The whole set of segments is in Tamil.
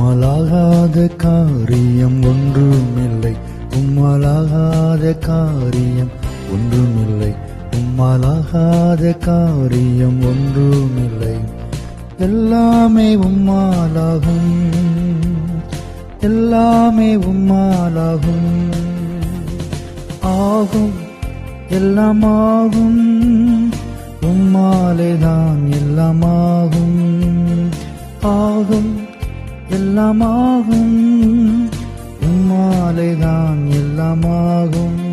உம்மாலாகாத காரியம் ஒன்றுமில்லை. உம்மாலாகாத காரியம் ஒன்றுமில்லை. உம்மாலாகாத காரியம் ஒன்றுமில்லை. எல்லாமே உம்மாலாகும். எல்லாமே உம்மாலாகும். ஆகும். எல்லாமாகும். உம்மாலே தான் எல்லாமாகும். ஆகும். எல்லாமாகும். உம்மாலே தான் எல்லாமாகும்.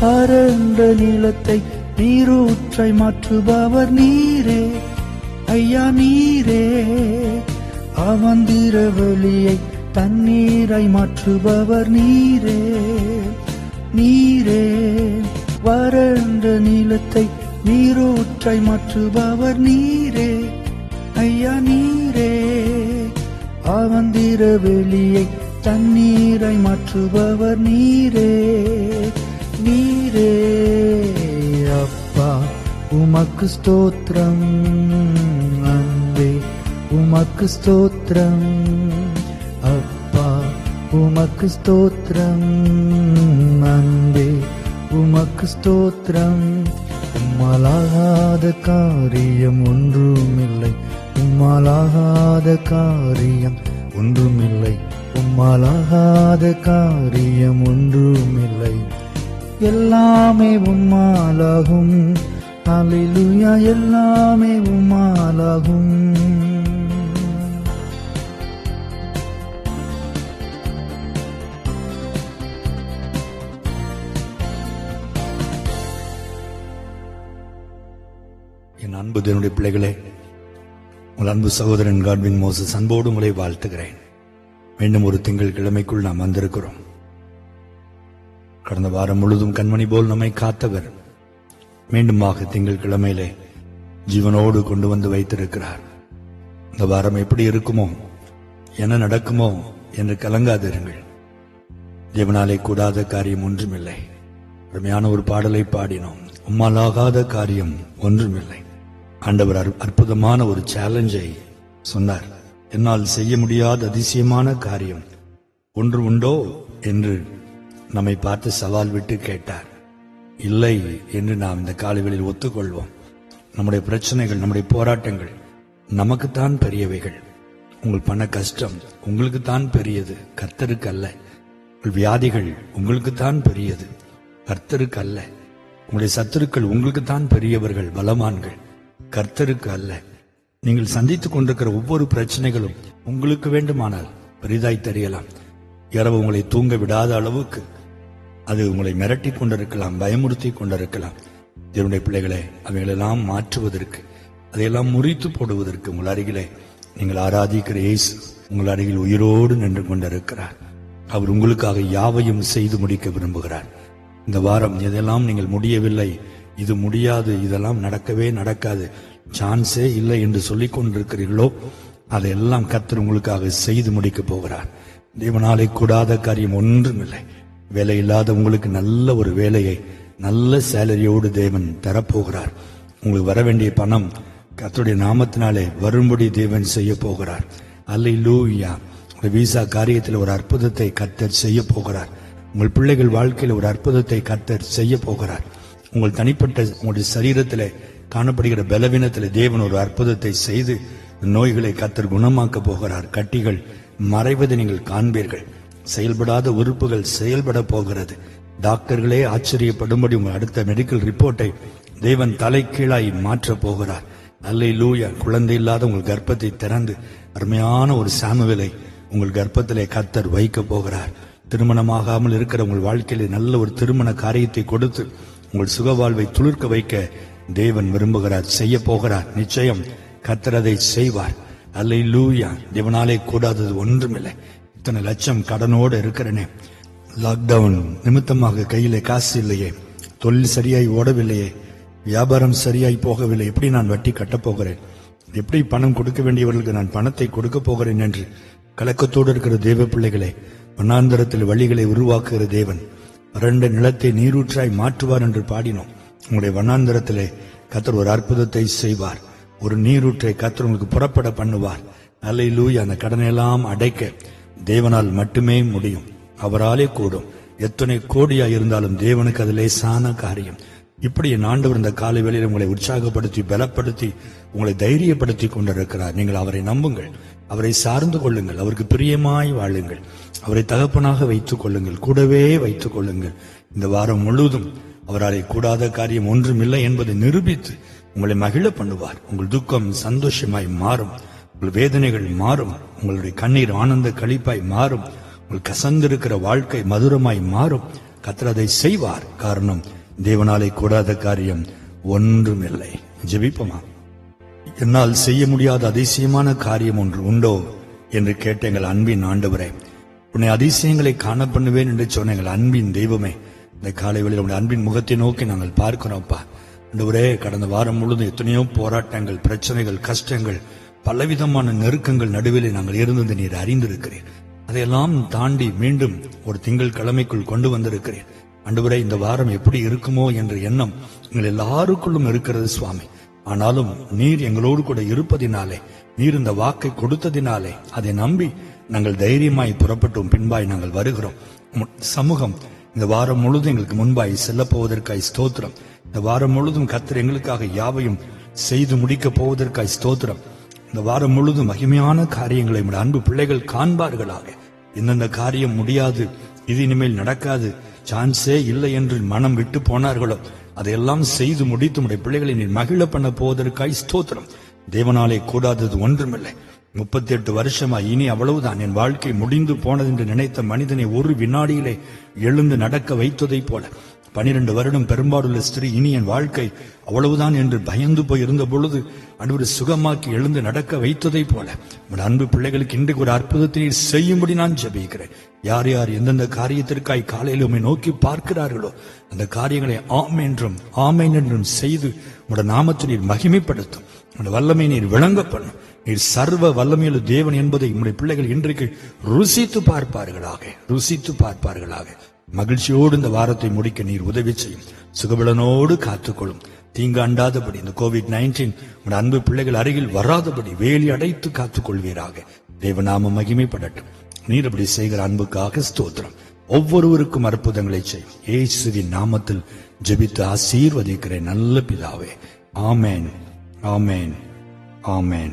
பரந்த நிலத்தை நீரூற்றை மாற்றுபவர் நீரே. ஐயா நீரே. அவந்திர வெளியை தண்ணீரை மாற்றுபவர் நீரே. நீரே. வறண்ட நீளத்தை நீரூற்றை மாற்றுபவர் நீரே. ஐயா நீரே. அவந்திர வெளியை தண்ணீரை மாற்றுபவர் நீரே நீரே. அப்பா உமக்கு ஸ்தோத்திரம். அன்பே உமக்கு ஸ்தோத்திரம். அப்பா உமக்கு ஸ்தோத்திரம். அன்பே உமக்கு ஸ்தோத்திரம். உம்மலாகாத காரியம் ஒன்றுமில்லை. உம்மாலாகாத காரியம் ஒன்றுமில்லை. உம்மாலாகாத காரியம் ஒன்றுமில்லை. எல்லாமே உம்மாலாகும். அலிலுயா எல்லாமே உம்மாலாகும். என் அன்பு தேவனுடைய பிள்ளைகளே உங்கள் அன்பு சகோதரன் காட்வின் மோசஸ் அன்போடு உங்களை வாழ்த்துகிறேன். மீண்டும் ஒரு திங்கள் கிழமைக்குள் நாம் வந்திருக்கிறோம். கடந்த வாரம் முழுதும் கண்மணி போல் நம்மை காத்தவர் மீண்டுமாக திங்கள் கிழமையிலே ஜீவனோடு கொண்டு வந்து வைத்திருக்கிறார். இந்த வாரம் எப்படி இருக்குமோ என்ன நடக்குமோ என்று கலங்காதிருங்கள். தேவனாலே கூடாத காரியம் ஒன்றுமில்லை. அருமையான ஒரு பாடலை பாடினோம். உம்மாலாகாத காரியம் ஒன்றுமில்லை. ஆண்டவர் அற்புதமான ஒரு சேலஞ்சை சொன்னார். என்னால் செய்ய முடியாத அதிசயமான காரியம் ஒன்று உண்டோ என்று நம்மை பார்த்து சவால் விட்டு கேட்டார். இல்லை என்று நாம் இந்த காலவெளியில் ஒத்துக்கொள்வோம். நம்முடைய பிரச்சனைகள் நம்முடைய போராட்டங்கள் நமக்குத்தான் பெரியவைகள். உங்கள் பண கஷ்டம் உங்களுக்குத்தான் பெரியது. கர்த்தருக்கு அல்ல. உங்கள் வியாதிகள் உங்களுக்குத்தான் பெரியது. கர்த்தருக்கு அல்ல. உங்களுடைய சத்துருக்கள் உங்களுக்குத்தான் பெரியவர்கள் பலவான்கள். கர்த்தருக்கு அல்ல. நீங்கள் சந்தித்துக் கொண்டிருக்கிற ஒவ்வொரு பிரச்சனைகளும் உங்களுக்கு வேண்டுமானால் பெரிதாய் தெரியலாம். இரவு உங்களை தூங்க விடாத அளவுக்கு அது உங்களை மிரட்டி கொண்டிருக்கலாம் பயமுறுத்தி கொண்டிருக்கலாம். தேவனுடைய பிள்ளைகளை அவைகளெல்லாம் மாற்றுவதற்கு அதையெல்லாம் முறித்து போடுவதற்கு உங்கள் அருகிலே நீங்கள் ஆராதிக்கிற இயேசு உங்கள் அருகில் உயிரோடு நின்று கொண்டிருக்கிறார். அவர் உங்களுக்காக யாவையும் செய்து முடிக்க விரும்புகிறார். இந்த வாரம் எதெல்லாம் நீங்கள் முடியவில்லை இது முடியாது இதெல்லாம் நடக்கவே நடக்காது. சான்ஸே இல்லை என்று சொல்லிக் கொண்டிருக்கிறீர்களோ? அதையெல்லாம் கத்தர் உங்களுக்காக செய்து முடிக்க போகிறார். தேவனாலே கூடாத காரியம் ஒன்றும் இல்லை வேலை இல்லாத உங்களுக்கு நல்ல ஒரு வேலையை நல்ல சேலரியோடு தேவன் தரப்போகிறார். உங்களுக்கு வர வேண்டிய பணம் கத்தருடைய நாமத்தினாலே வரும்படி தேவன் செய்ய போகிறார். அல்லை லூயா உங்கள் விசா காரியத்தில் ஒரு அற்புதத்தை கத்தர் செய்ய போகிறார். உங்கள் பிள்ளைகள் வாழ்க்கையில் ஒரு அற்புதத்தை கத்தர் செய்ய போகிறார். உங்கள் தனிப்பட்ட உங்களுடைய சரீரத்தில் காணப்படுகிற பலவீனத்தில் தேவன் ஒரு அற்புதத்தை செய்து நோய்களை கத்தர் குணமாக்க போகிறார். கட்டிகள் மறைவதை நீங்கள் காண்பீர்கள். செயல்படாத உறுப்புகள் செயல்பட போகிறது. டாக்டர்களே ஆச்சரியப்படும்படி உங்கள் அடுத்த மெடிக்கல் ரிப்போர்ட்டை தேவன் தலைகீழாய் மாற்றப் போகிறார். அல்லை லூயா குழந்தை இல்லாத உங்கள் கர்ப்பத்தை திறந்து அருமையான ஒரு சாமுவிலை உங்கள் கர்ப்பத்திலே கத்தர் வைக்க போகிறார். திருமணமாகாமல் இருக்கிற உங்கள் வாழ்க்கையிலே நல்ல ஒரு திருமண காரியத்தை கொடுத்து உங்கள் சுக வாழ்வை துளிர்க்க வைக்க தேவன் விரும்புகிறார். செய்ய போகிறார். நிச்சயம் கர்த்தர் செய்வார். அல்லை லூயா தேவனாலே கூடாதது ஒன்றுமில்லை. இத்தனை லட்சம் கடனோடு இருக்கிறனே. லாக்டவுன் நிமித்தமாக கையில் காசு இல்லையே. தொழில் சரியாய் ஓடவில்லையே. வியாபாரம் சரியாய் போகவில்லை. எப்படி நான் வட்டி கட்டப் போகிறேன்? எப்படி பணம் கொடுக்க வேண்டியவர்களுக்கு நான் பணத்தை கொடுக்க போகிறேன் என்று கலக்கத்தோடு இருக்கிற தேவ பிள்ளைகளே வண்ணாந்தரத்தில் வழிகளை உருவாக்குகிற தேவன் வறண்ட நிலத்தை நீரூற்றாய் மாற்றுவார் என்று பாடினோம். உங்களுடைய வண்ணாந்திரத்திலே கத்தர் ஒரு அற்புதத்தை செய்வார். ஒரு நீரூற்றை கத்தர் உங்களுக்கு புறப்பட பண்ணுவார். அல்லேலூயா அந்த கடனை எல்லாம் அடைக்க தேவனால் மட்டுமே முடியும். அவராலே கூடும். எத்தனை கோடியா இருந்தாலும் தேவனுக்கு அது லேசான காரியம் இப்படி என் ஆண்டவர் இந்த காலை வேளையில் உங்களை உற்சாகப்படுத்தி பலப்படுத்தி உங்களை தைரியப்படுத்தி கொண்டிருக்கிறார். நீங்கள் அவரை நம்புங்கள். அவரை சார்ந்து கொள்ளுங்கள். அவருக்கு பிரியமாய் வாழுங்கள். அவரை தகப்பனாக வைத்துக் கொள்ளுங்கள். கூடவே வைத்துக் கொள்ளுங்கள். இந்த வாரம் முழுவதும் அவரால் கூடாத காரியம் ஒன்றுமில்லை என்பதை நிரூபித்து உங்களை மகிழ பண்ணுவார். உங்கள் துக்கம் சந்தோஷமாய் மாறும். உங்கள் வேதனைகள் மாறும். உங்களுடைய கண்ணீர் ஆனந்த களிப்பாய் மாறும். உங்கள் கசந்திருக்கிற வாழ்க்கை மதுரமாய் மாறும். கர்த்தர் அதை செய்வார். காரணம் தேவனாலே கூடாத காரியம் ஒன்றுமில்லை. ஜெபிப்போமா? என்னால் செய்ய முடியாத அதிசயமான காரியம் ஒன்று உண்டோ என்று கேட்ட எங்கள் அன்பின் ஆண்டவரே. உன்னை அதிசயங்களை காண பண்ணுவேன் என்று சொன்ன எங்கள் அன்பின் தெய்வமே. இந்த காலை வேளையில் உடைய அன்பின் முகத்தை நோக்கி நாங்கள் பார்க்கிறோம்ப்பா ஆண்டவரே கடந்த வாரம் முழுவதும் எத்தனையோ போராட்டங்கள் பிரச்சனைகள் கஷ்டங்கள் பலவிதமான நெருக்கங்கள் நடுவிலே நாங்கள் இருந்தது நீர் அறிந்திருக்கிறேன் அதையெல்லாம் தாண்டி மீண்டும் ஒரு திங்கள் கிழமைக்குள் கொண்டு வந்திருக்கிறேன் ஆண்டவரே இந்த வாரம் எப்படி இருக்குமோ என்ற எண்ணம் எங்கள் எல்லாருக்குள்ளும் இருக்கிறது சுவாமி. ஆனாலும் நீர் எங்களோடு கூட இருப்பதினாலே நீர் இந்த வாக்கை கொடுத்ததினாலே அதை நம்பி நாங்கள் தைரியமாய் புறப்பட்டோம். பின்பாய் நாங்கள் வருகிறோம். சமூகம் இந்த வாரம் முழுதும் எங்களுக்கு முன்பாய் செல்ல போவதற்காய் ஸ்தோத்திரம். இந்த வாரம் முழுதும் கத்திர எங்களுக்காக யாவையும் செய்து முடிக்கப் போவதற்காய் ஸ்தோத்திரம். இந்த வாரம் முழுதும் மகிமையான காரியங்களை அன்பு பிள்ளைகள் காண்பார்களாக. இந்தந்த காரியம் முடியாது இது இனிமேல் நடக்காது. சான்ஸே இல்லை என்று மனம் விட்டு போனார்களோ? அதையெல்லாம் செய்து முடித்து உடைய பிள்ளைகளை நீர் மகிழ பண்ண போவதற்காய் ஸ்தோத்திரம். தேவனாலே கூடாதது ஒன்றுமில்லை. முப்பத்தி எட்டு வருஷமா இனி அவ்வளவுதான். என் வாழ்க்கை முடிந்து போனது என்று நினைத்த மனிதனை ஒரு வினாடியிலே எழுந்து நடக்க வைத்ததைப் போல. பனிரெண்டு வருடம் பெரும்பாடுள்ள ஸ்திரீ இனி என் வாழ்க்கை அவ்வளவுதான் என்று பயந்து போய் இருந்த பொழுது அன்று சுகமாக்கி எழுந்து நடக்க வைத்ததைப் போல. உன் அன்பு பிள்ளைகளுக்கு இன்றைக்கு ஒரு அற்புதத்தை செய்யும்படி நான் ஜெபிக்கிறேன். யார் யார் எந்தெந்த காரியத்திற்காய் காலையில் உண்மை நோக்கி பார்க்கிறார்களோ அந்த காரியங்களை ஆம் என்றும் ஆமேன் என்றும் செய்து உங்களோட நாமத்தை நீர் மகிமைப்படுத்தும். உங்களோட வல்லமை நீர் விளங்க பண்ணும் நீர் சர்வ வல்லமையுள்ள தேவன் என்பதை உங்களுடைய பிள்ளைகள் இன்றைக்கு ருசித்து பார்ப்பார்களாக ருசித்து பார்ப்பார்களாக. மகிழ்ச்சியோடு இந்த வாரத்தை முடிக்க நீர் உதவி செய்யும். சுகபலனோடு காத்துக்கொள்ளும். தீங்கு அண்டாதபடி இந்த கோவிட் நைன்டீன் உன் அன்பு பிள்ளைகள் அருகில் வராதபடி வேலி அடைத்து காத்துக்கொள்வீராக. தேவநாம மகிமைப்படட்டும். நீர் அப்படி செய்கிற அன்புக்காக ஸ்தோத்திரம். ஒவ்வொருவருக்கும் அற்புதங்களை செய். ஏசுவின் நாமத்தில் ஜெபித்து ஆசீர்வதிக்கிறேன். நல்ல பிதாவே. ஆமேன். ஆமேன். ஆமேன்.